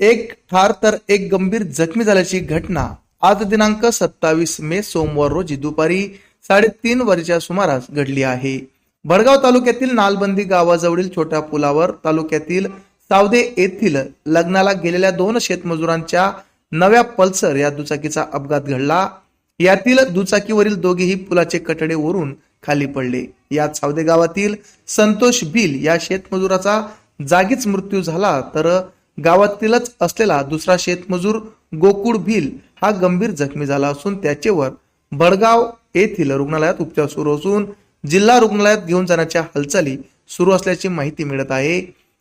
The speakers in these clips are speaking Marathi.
एक ठार तर एक गंभीर जखमी झाल्याची घटना आज दिनांक सत्तावीस मे सोमवार रोजी दुपारी साडेतीन वरच्या सुमारास घडली आहे. भडगाव तालुक्यातील नालबंदी गावाजवळील छोट्या पुलावर तालुक्यातील सावदे येथील लग्नाला गेलेल्या दोन शेतमजुरांच्या नव्या पल्सर या दुचाकीचा अपघात घडला. यातील दुचाकीवरील दोघेही पुलाचे कटडे वरून खाली पडले. यात सावदे गावातील संतोष बिल या शेतमजुराचा जागीच मृत्यू झाला तर गावातीलच असलेला दुसरा शेतमजूर गोकुळ भिल हा गंभीर जखमी झाला असून त्याच्यावर बडगाव येथील रुग्णालयात उपचार सुरू असून जिल्हा रुग्णालयात घेऊन जाण्याच्या हालचाली सुरू असल्याची माहिती मिळत आहे.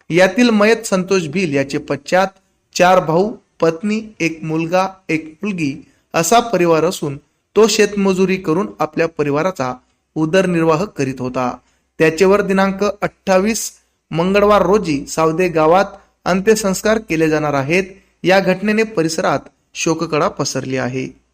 यातील मयत संतोष भिल याचे पश्चात चार भाऊ पत्नी एक मुलगा एक मुलगी असा परिवार असून तो शेतमजुरी करून आपल्या परिवाराचा उदरनिर्वाह करीत होता. त्याच्यावर दिनांक अठ्ठावीस मंगळवार रोजी सावदे गावात अंत्यसंस्कार केले जाणार आहेत. या घटनेने परिसरात शोककळा पसरली आहे.